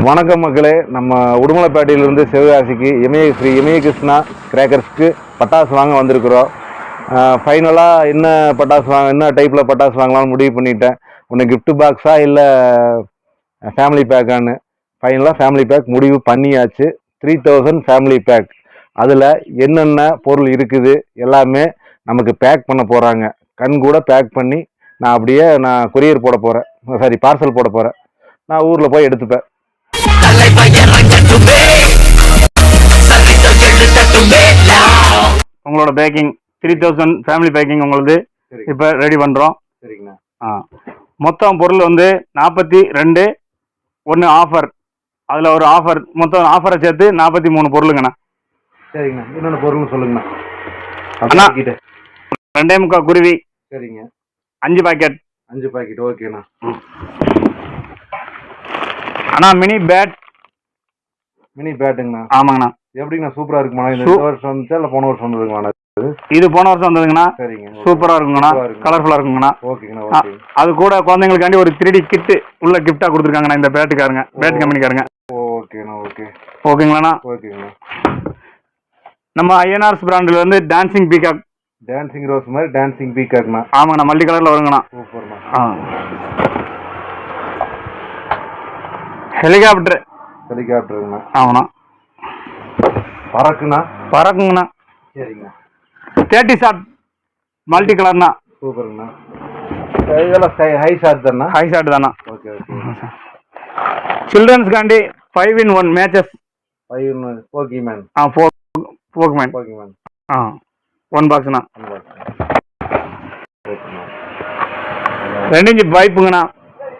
வணக்கம் மக்களே. நம்ம உடுமலைப்பேட்டையிலிருந்து சிவகாசிக்கு இமய ஸ்ரீ இமய கிருஷ்ணா கிரேக்கர்ஸ்க்கு பட்டாசு வாங்க வந்திருக்கிறோம். ஃபைனலாக என்ன பட்டாசு வாங்க என்ன டைப்பில் பட்டாசு வாங்கலாம்னு முடிவு பண்ணிட்டேன். ஒன்று கிஃப்ட் பாக்ஸா இல்லை ஃபேமிலி பேக்கான்னு ஃபைனலாக ஃபேமிலி பேக் முடிவு பண்ணியாச்சு. த்ரீ தௌசண்ட் ஃபேமிலி பேக் அதில் என்னென்ன பொருள் இருக்குது எல்லாமே நமக்கு பேக் பண்ண போகிறாங்க கண் கூட பேக் பண்ணி நான் அப்படியே நான் கொரியர் போட போகிறேன் சாரி பார்சல் போட போகிறேன் நான் ஊரில் போய் எடுத்துப்பேன். உங்களோட packing three thousand family packing உங்களுது சரி இப்போ ரெடி பண்ணுறோம் சரிங்கண்ணா. ஆ. மொத்தம் பொருள் வந்து நாற்பத்தி ரெண்டு ஒன்று ஆஃபர் அதில் ஒரு ஆஃபர் மொத்தம் ஆஃபரை சேர்த்து நாற்பத்தி மூணு பொருளுங்கண்ணா. சரிங்கண்ணா. என்னென்ன பொருள்னு சொல்லுங்கண்ணா. அண்ணா. ரெண்டே முக்கால் குருவி சரிங்க. அஞ்சு பாக்கெட் அஞ்சு பாக்கெட் ஓகேண்ணா அண்ணா மினி பேட். மினி பேட்டுங்கண்ணா. ஆமாங்கண்ணா. எப்படிங்கண்ணா? சூப்பரா இருக்குமா இந்த வருஷம் வந்துச்சா? இல்லை போன வருஷம் வந்ததுங்கண்ணா இது? போன வருஷம் வந்ததுங்கண்ணா. சரிங்க இருக்குங்கண்ணா. சூப்பரா இருக்குங்க. கலர்ஃபுல்லாக இருக்குங்கண்ணா. ஓகேங்கண்ணா அது கூட குழந்தைங்களுக்காண்டி ஒரு த்ரீ டி கிட்டு உள்ள கிஃப்டாக கொடுத்துருக்காங்கண்ணா இந்த பேட்டுக்காரங்க. பேட் கம்பெனிக்காரங்க. ஓகேண்ணா ஓகே. ஓகேங்களாண்ணா. ஓகேங்கண்ணா. நம்ம ஐஎன்ஆர்ஸ் பிராண்டில் வந்து டான்சிங் பீகாக் டான்சிங் ரோஸ் மாதிரி டான்சிங் பீக்காக்ண்ணா ஆமாங்கண்ணா மல்டி கலரில் வருங்கண்ணா. சூப்பர்ண்ணா. ஆ. ஹெலிகாப்டர். ஹெலிகாப்டருங்கண்ணா ஆமாண்ணா பறக்குண்ணா? பறக்குங்கண்ணா. சரிங்கண்ணா தேர்ட்டி ஷாட் மல்டி கலர்ண்ணா. சூப்பருங்கண்ணா. இதெல்லாம் ஹை ஷாட் தானே ஹை ஷாட் தானா okay okay சில்ட்ரன்ஸ்காண்டி five in one matches five okay man ஆ ஃபோக் ஃபோக்மேன் ஓகே மேன் ஆ ஒன் பாக்ஸ்ண்ணா ஓகேண்ணா ரெண்டு இன்ச்சு பைப்புங்கண்ணா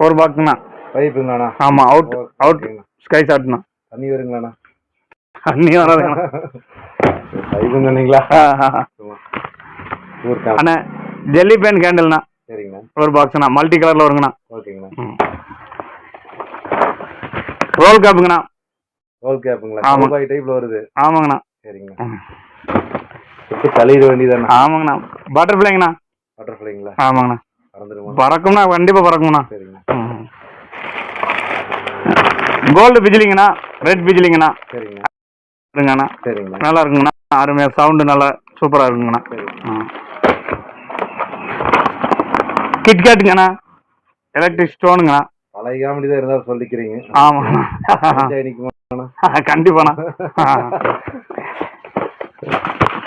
ஒரு பாக்ஸுங்கண்ணா பைப்புங்களாண்ணா ஆமாம் அவுட் அவுட். ஸ்கை ஷாட்ண்ணா தண்ணி வருங்களாண்ணா? அண்ணி வராதுங்கண்ணா. பைப்புங்க கேம்ப் அண்ணா ஜெல்லி பேன் கேண்டில்ண்ணா சரிங்கண்ணா. ஒரு பாக்ஸ்ண்ணா மல்டி கலரில் வருங்கண்ணா. ஓகேங்கண்ணா. ரோல் கேப்புங்கண்ணா ரோல் கேப்புங்களா ஆமா. ரூபாய் டைப்ல வருது. ஆமாங்கண்ணா. சரிங்கண்ணா. தள்ளிட வேண்டியதாண்ணா ஆமாங்கண்ணா. பட்டர்ஃப்ளைங்கண்ணா பட்டர்ஃப்ளைங்களா ஆமாங்கண்ணா. பறந்துருமா பறக்கும்ண்ணா கண்டிப்பாக பறக்கும்ண்ணா சரிங்கண்ணா கோல்டு பிஜிலிங்கண்ணா ரெட் பிஜிலிங்கண்ணா சரிங்கண்ணா இருக்குங்கண்ணா சரிங்கண்ணா. நல்லா இருக்குங்கண்ணா. அருமையாக சவுண்டு நல்லா சூப்பராக இருக்குங்கண்ணா. சரிங்க. கிட்கேட்டுங்கண்ணா எலக்ட்ரிக் ஸ்டோனுங்கண்ணா பழைய காமெடி தான் இருந்தாலும் சொல்லிக்கிறீங்க. நிக்குமாண்ணா? கண்டிப்பாண்ணா.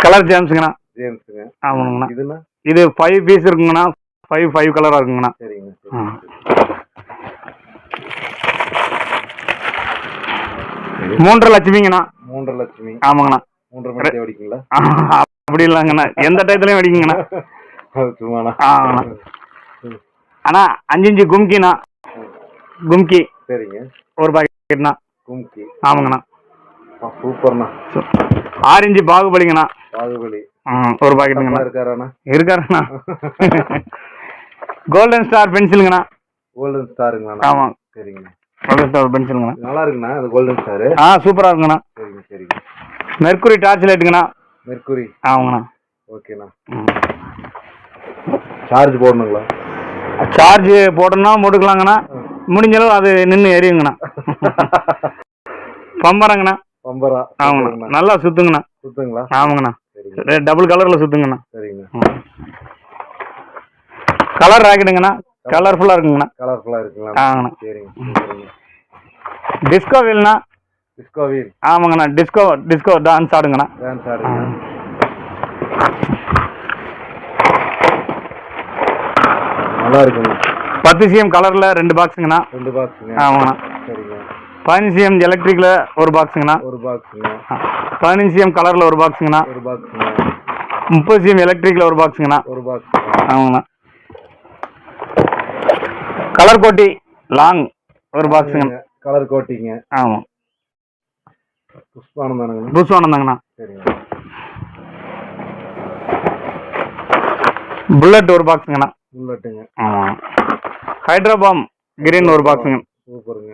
கலர் ஜேம்ஸுங்கண்ணா ஜேம்ஸுங்க ஆமாங்கண்ணா. இதுண்ணா இது ஃபைவ் பீஸ் இருக்குங்கண்ணா. ஃபைவ் ஃபைவ் கலராக இருக்குங்கண்ணா. சரிங்க ஆ. மூன்றரை லட்சுமிங்கண்ணா. மூன்றரை லட்சுமி. ஆமாங்கண்ணா. மூன்றரை மணி வெடிக்குங்களா அப்படி இல்லைங்கண்ணா. எந்த டயத்துலையும் வெடிக்குங்கண்ணா சும்மாண்ணா. ஆமாண்ணா. அண்ணா அஞ்சு இன்ச்சு கும்கிண்ணா. கும்கி. சரிங்க. ஒரு பாக்கெட்ண்ணா. கும்கி. ஆமாங்கண்ணா. சூப்பர்ண்ணா. இன்ச்சு பாகுபலிங்கண்ணா. பாகுபலி. ஒரு பாக்கெட்டுங்கண்ணா. இருக்காராண்ணா இருக்காருண்ணா? கோல்டன் ஸ்டார் பென்சிலுங்கண்ணா கோல்டன் ஸ்டாருங்களாண்ணா ஆமாம் சரிங்க கோல்டன் ஸ்டார் பென்சிலுங்கண்ணா நல்லா இருக்குண்ணா அது கோல்டன் ஸ்டாரு ஆ சூப்பராக இருக்குங்கண்ணா. சரிங்க சரிங்க. மெர்க்குரி டார்ச் லைட்டுங்கண்ணா மெர்க்குரி ஆமாங்கண்ணா ஓகேண்ணா. சார்ஜ் போடணுங்களா? சார்ஜ் போட்டோம்னா போட்டுக்கலாங்கண்ணா. முடிஞ்ச அளவு அது நின்று எரியுங்கண்ணா. பம்பரங்கண்ணா. பம்பரா. ஆமாங்கண்ணா. நல்லா சுத்துங்கண்ணா. சுத்துங்களா? ஆமாங்கண்ணா. டபுள் கலரில் சுத்துங்கண்ணா. சரிங்க. கலர் ராக்கெட்டுங்கண்ணா கலர்ஃபுல்லாக இருக்குங்கண்ணா. கலர்ஃபுல்லா இருக்குங்களா? ஆமாங்கண்ணா சரிங்க சரிங்க. டிஸ்கோ வீல்ண்ணா டிஸ்கோ வீல் ஆமாங்கண்ணா டிஸ்கோ டிஸ்கோ டான்ஸ் ஆடுங்கண்ணா. டான்ஸ் ஆடுங்க. நல்லா இருக்குங்க. பத்து சிஎம் கலரில் ரெண்டு பாக்ஸுங்கண்ணா ரெண்டு பாக்ஸுங்க ஆமாங்கண்ணா சரிங்க. பதினஞ்சு சிஎம் எலக்ட்ரிக்கில் ஒரு பாக்ஸுங்கண்ணா ஒரு பாக்ஸுங்க பதினஞ்சு சிஎம் கலரில் ஒரு பாக்ஸுங்கண்ணா ஒரு பாக்ஸுங்க முப்பது சிஎம் எலக்ட்ரிக்கில் ஒரு பாக்ஸுங்கண்ணா ஒரு பாக்ஸுங்க ஆமாங்கண்ணா கலர் கோட்டி லாங் ஒரு பாக்ஸுங்க கலர் கோட்டிங்க. ஆமாம் புஷ்பானம் தானுங்க. புஷ்வானந்தாங்கண்ணா சரிங்க. புல்லட் ஒரு பாக்ஸுங்கண்ணா புல்லட்டுங்க ஆமாம் ஹைட்ரோபாம் கிரீன் ஒரு பாக்ஸுங்க சூப்பருங்க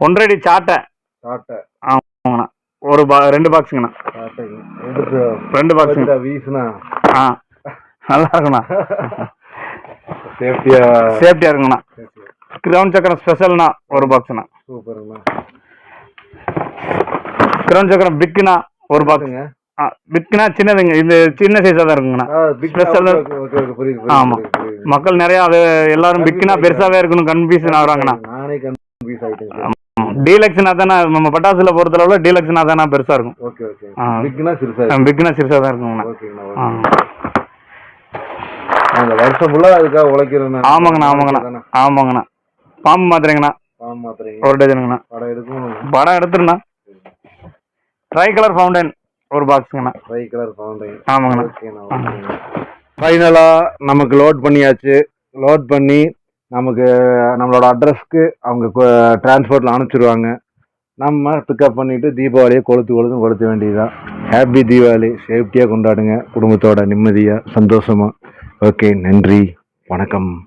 ஒன்றரை சாட்டை. சாட்டை. ஆமாங்கண்ணா. ஒரு பா ரெண்டு பாக்ஸுங்கண்ணா ரெண்டு பாக்ஸுங்க வீசுனா. ஆ. நல்லா இருக்குண்ணா சேஃப்டியா சேஃப்டியாக இருக்குங்கண்ணா. கிரவுண்ட் சக்கரம் ஸ்பெஷல்ண்ணா ஒரு பாக்ஸுண்ணா சூப்பருங்கண்ணா. கிரௌண்ட் சக்கரம் பிக்குனா ஒரு பாக்ஸ் பாத்துங்க பிக்குனா சின்னதுங்க. இந்த சின்ன சைஸாக தான் இருக்குங்கண்ணா. ஆ big Special okay okay okay புரியுது ஆமா. புரியுது புரியுது. மக்கள் நிறைய அது எல்லாரும் பிக்குனா பெருசாவே இருக்கணும் கன்ஃபியூஷன் ஆகுறாங்கண்ணா. டீலக்ஸ்னா தானே நம்ம பட்டாசுல பொறுத்தளவுல டீலக்ஸ்னா தானே பெருசா இருக்கும். Okay okay. ஆ. பிக்னா சிறுசா பிக்குனா சிறுசா தான் இருக்குங்கண்ணா. ஆ. அந்த வருஷம் ஃபுல்லா அதுக்காக உழைக்கிறேன் ஆமாங்கண்ணா ஆமாங்கண்ணா ஆமாங்கண்ணா. பாம்பு மாத்திரைங்கண்ணா. பாம்பு மாத்திரைங்க. ஒரு டஜனுங்கண்ணா படம் எடுக்கணும் படம் எடுத்துருண்ணா. ட்ரை கலர் ஃபவுண்டன் ஒரு பாக்ஸுங்கண்ணா ட்ரை கலர் பவுண்டரிங் ஆமாங்கண்ணா. ஓகேண்ணா ஓகேண்ணா ஃபைனலாக நமக்கு லோட் பண்ணியாச்சு. லோட் பண்ணி நமக்கு நம்மளோட அட்ரஸ்க்கு அவங்க டிரான்ஸ்போர்ட்டில் அனுப்பிச்சிடுவாங்க நம்ம பிக்கப் பண்ணிவிட்டு தீபாவளியை கொளுத்து கொளுத்து கொளுத்த வேண்டியதுதான். ஹாப்பி தீபாவளி. சேஃப்டியாக கொண்டாடுங்க. குடும்பத்தோட நிம்மதியாக சந்தோஷமாக ஓகே நன்றி வணக்கம்.